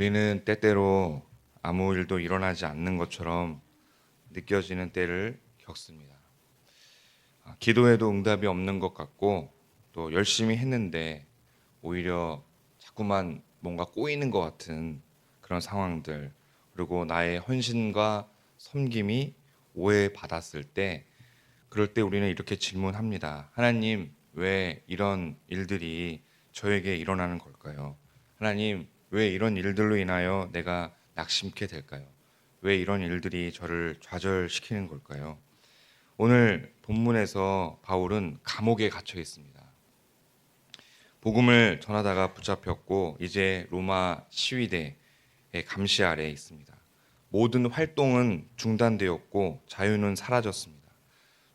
우리는 때때로 아무 일도 일어나지 않는 것처럼 느껴지는 때를 겪습니다. 아, 기도해도 응답이 없는 것 같고 또 열심히 했는데 오히려 자꾸만 뭔가 꼬이는 것 같은 그런 상황들 그리고 나의 헌신과 섬김이 오해받았을 때 그럴 때 우리는 이렇게 질문합니다. 하나님 왜 이런 일들이 저에게 일어나는 걸까요? 하나님 왜 이런 일들로 인하여 내가 낙심케 될까요? 왜 이런 일들이 저를 좌절시키는 걸까요? 오늘 본문에서 바울은 감옥에 갇혀 있습니다. 복음을 전하다가 붙잡혔고 이제 로마 시위대의 감시 아래에 있습니다. 모든 활동은 중단되었고 자유는 사라졌습니다.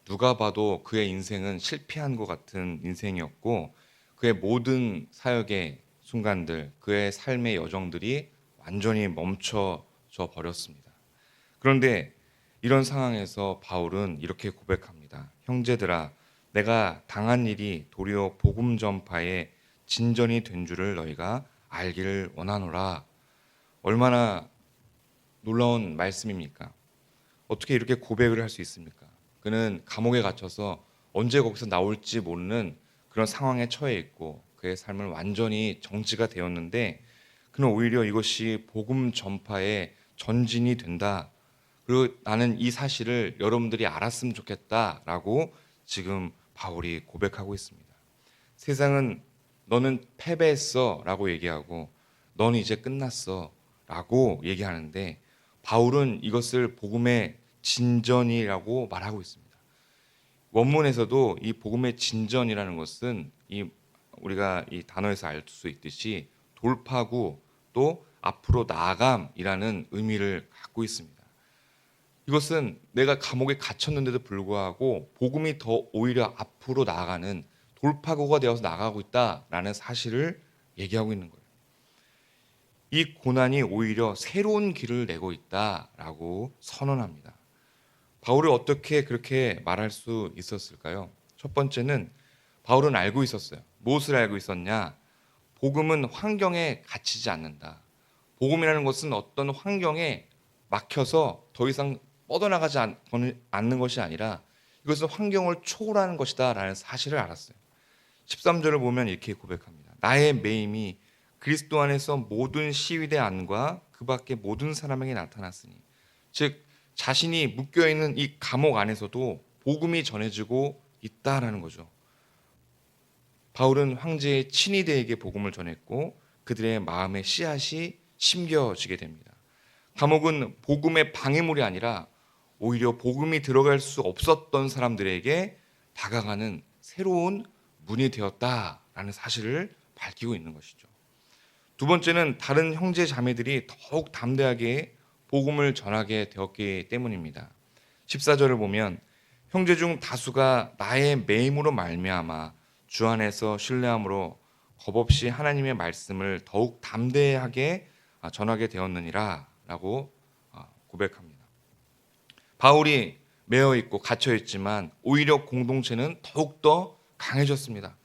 누가 봐도 그의 인생은 실패한 것 같은 인생이었고 그의 모든 사역의 순간들, 그의 삶의 여정들이 완전히 멈춰져 버렸습니다. 그런데 이런 상황에서 바울은 이렇게 고백합니다. 형제들아, 내가 당한 일이 도리어 복음 전파의 진전이 된 줄을 너희가 알기를 원하노라. 얼마나 놀라운 말씀입니까? 어떻게 이렇게 고백을 할 수 있습니까? 그는 감옥에 갇혀서 언제 거기서 나올지 모르는 그런 상황에 처해 있고 그의 삶은 완전히 정지가 되었는데 그는 오히려 이것이 복음 전파의 전진이 된다. 그리고 나는 이 사실을 여러분들이 알았으면 좋겠다라고 지금 바울이 고백하고 있습니다. 세상은 너는 패배했어라고 얘기하고 너는 이제 끝났어라고 얘기하는데 바울은 이것을 복음의 진전이라고 말하고 있습니다. 원문에서도 이 복음의 진전이라는 것은 이 우리가 이 단어에서 알 수 있듯이 돌파구 또 앞으로 나아감이라는 의미를 갖고 있습니다. 이것은 내가 감옥에 갇혔는데도 불구하고 복음이 더 오히려 앞으로 나아가는 돌파구가 되어서 나가고 있다라는 사실을 얘기하고 있는 거예요. 이 고난이 오히려 새로운 길을 내고 있다라고 선언합니다. 바울이 어떻게 그렇게 말할 수 있었을까요? 첫 번째는 바울은 알고 있었어요. 무엇을 알고 있었냐? 복음은 환경에 갇히지 않는다. 복음이라는 것은 어떤 환경에 막혀서 더 이상 뻗어나가지 않, 않는 것이 아니라 이것은 환경을 초월하는 것이다 라는 사실을 알았어요. 13절을 보면 이렇게 고백합니다. 나의 매임이 그리스도 안에서 모든 시위대 안과 그 밖의 모든 사람에게 나타났으니 즉 자신이 묶여 있는 이 감옥 안에서도 복음이 전해지고 있다라는 거죠. 바울은 황제의 친위대에게 복음을 전했고 그들의 마음의 씨앗이 심겨지게 됩니다. 감옥은 복음의 방해물이 아니라 오히려 복음이 들어갈 수 없었던 사람들에게 다가가는 새로운 문이 되었다라는 사실을 밝히고 있는 것이죠. 두 번째는 다른 형제 자매들이 더욱 담대하게 복음을 전하게 되었기 때문입니다. 14절을 보면 형제 중 다수가 나의 매임으로 말미암아 주 안에서 신뢰함으로 겁없이 하나님의 말씀을 더욱 담대하게 전하게 되었느니라라고 고백합니다. 바울이 매어 있고 갇혀 있지만 오히려 공동체는 더욱 더 강해졌습니다.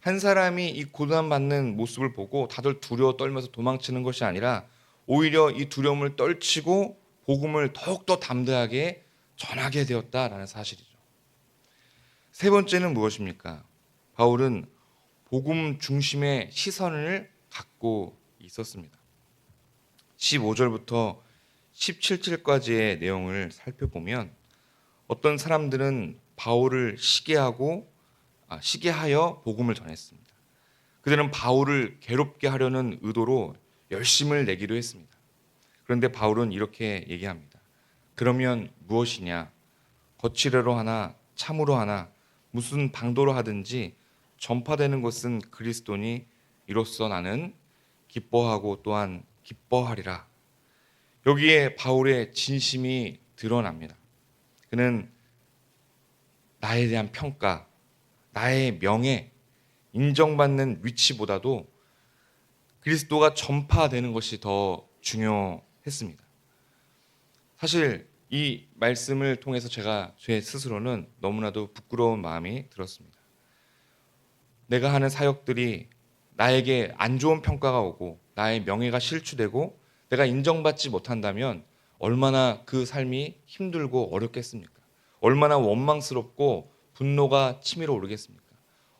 한 사람이 이 고난 받는 모습을 보고 다들 두려워 떨면서 도망치는 것이 아니라 오히려 이 두려움을 떨치고 복음을 더욱 더 담대하게 전하게 되었다라는 사실이죠. 세 번째는 무엇입니까? 바울은 복음 중심의 시선을 갖고 있었습니다. 15절부터 17절까지의 내용을 살펴보면 어떤 사람들은 바울을 시기하고 아, 시기하여 복음을 전했습니다. 그들은 바울을 괴롭게 하려는 의도로 열심을 내기도 했습니다. 그런데 바울은 이렇게 얘기합니다. 그러면 무엇이냐? 거칠애로 하나 참으로 하나 무슨 방도로 하든지 전파되는 것은 그리스도니 이로써 나는 기뻐하고 또한 기뻐하리라. 여기에 바울의 진심이 드러납니다. 그는 나에 대한 평가, 나의 명예, 인정받는 위치보다도 그리스도가 전파되는 것이 더 중요했습니다. 사실 이 말씀을 통해서 제가 제 스스로는 너무나도 부끄러운 마음이 들었습니다. 내가 하는 사역들이 나에게 안 좋은 평가가 오고 나의 명예가 실추되고 내가 인정받지 못한다면 얼마나 그 삶이 힘들고 어렵겠습니까? 얼마나 원망스럽고 분노가 치밀어 오르겠습니까?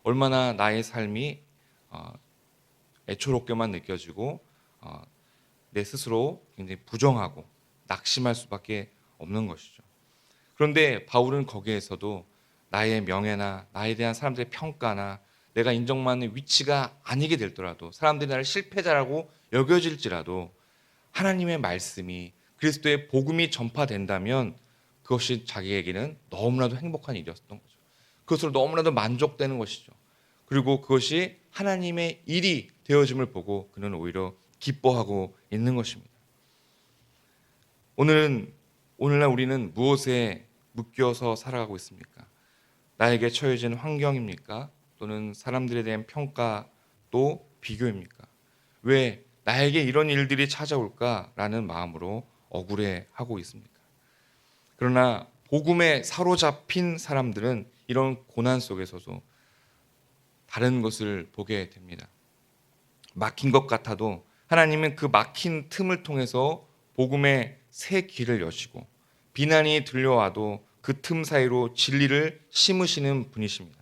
얼마나 나의 삶이 어, 애초롭게만 느껴지고 어, 내 스스로 굉장히 부정하고 낙심할 수밖에 없는 것이죠. 그런데 바울은 거기에서도 나의 명예나 나에 대한 사람들의 평가나 내가 인정받는 위치가 아니게 될더라도 사람들이 나를 실패자라고 여겨질지라도 하나님의 말씀이 그리스도의 복음이 전파된다면 그것이 자기에게는 너무나도 행복한 일이었던 거죠. 그것으로 너무나도 만족되는 것이죠. 그리고 그것이 하나님의 일이 되어짐을 보고 그는 오히려 기뻐하고 있는 것입니다. 오늘은 오늘날 우리는 무엇에 묶여서 살아가고 있습니까? 나에게 처해진 환경입니까? 또는 사람들에 대한 평가 또 비교입니까? 왜 나에게 이런 일들이 찾아올까라는 마음으로 억울해하고 있습니까? 그러나 복음에 사로잡힌 사람들은 이런 고난 속에서도 다른 것을 보게 됩니다. 막힌 것 같아도 하나님은 그 막힌 틈을 통해서 복음의 새 길을 여시고 비난이 들려와도 그 틈 사이로 진리를 심으시는 분이십니다.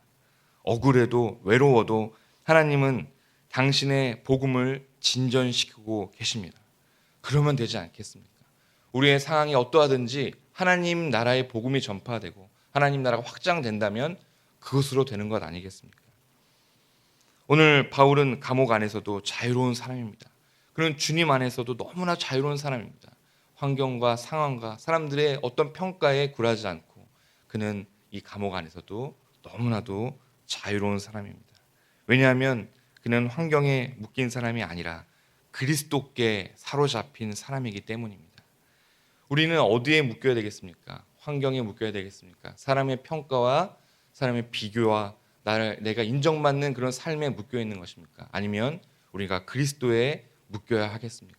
억울해도 외로워도 하나님은 당신의 복음을 진전시키고 계십니다. 그러면 되지 않겠습니까? 우리의 상황이 어떠하든지 하나님 나라의 복음이 전파되고 하나님 나라가 확장된다면 그것으로 되는 것 아니겠습니까? 오늘 바울은 감옥 안에서도 자유로운 사람입니다. 그는 주님 안에서도 너무나 자유로운 사람입니다. 환경과 상황과 사람들의 어떤 평가에 굴하지 않고 그는 이 감옥 안에서도 너무나도 자유로운 사람입니다. 왜냐하면 그는 환경에 묶인 사람이 아니라 그리스도께 사로잡힌 사람이기 때문입니다. 우리는 어디에 묶여야 되겠습니까? 환경에 묶여야 되겠습니까? 사람의 평가와 사람의 비교와 나를 내가 인정받는 그런 삶에 묶여 있는 것입니까? 아니면 우리가 그리스도에 묶여야 하겠습니까?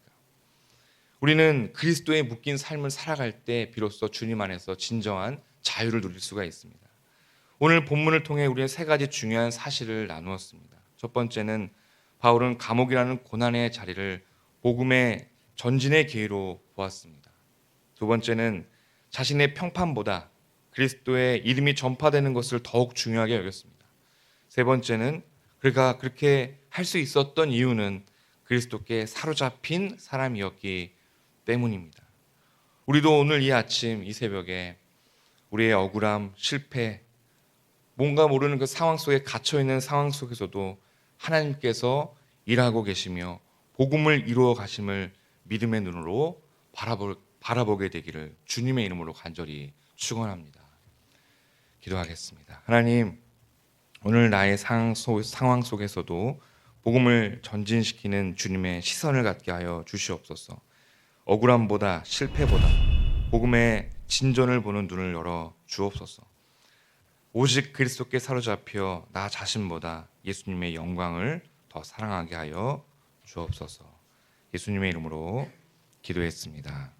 우리는 그리스도에 묶인 삶을 살아갈 때 비로소 주님 안에서 진정한 자유를 누릴 수가 있습니다. 오늘 본문을 통해 우리는 세 가지 중요한 사실을 나누었습니다. 첫 번째는 바울은 감옥이라는 고난의 자리를 복음의 전진의 기회로 보았습니다. 두 번째는 자신의 평판보다 그리스도의 이름이 전파되는 것을 더욱 중요하게 여겼습니다. 세 번째는 그가 그렇게 할 수 있었던 이유는 그리스도께 사로잡힌 사람이었기 때문입니다. 우리도 오늘 이 아침 이 새벽에 우리의 억울함, 실패, 뭔가 모르는 그 상황 속에 갇혀 있는 상황 속에서도 하나님께서 일하고 계시며 복음을 이루어 가심을 믿음의 눈으로 바라볼, 바라보게 되기를 주님의 이름으로 간절히 축원합니다. 기도하겠습니다. 하나님, 오늘 나의 상황, 속, 상황 속에서도 복음을 전진시키는 주님의 시선을 갖게 하여 주시옵소서. 억울함보다 실패보다 복음의 진전을 보는 눈을 열어 주옵소서. 오직 그리스도께 사로잡혀 나 자신보다 예수님의 영광을 더 사랑하게 하여 주옵소서. 예수님의 이름으로 기도했습니다.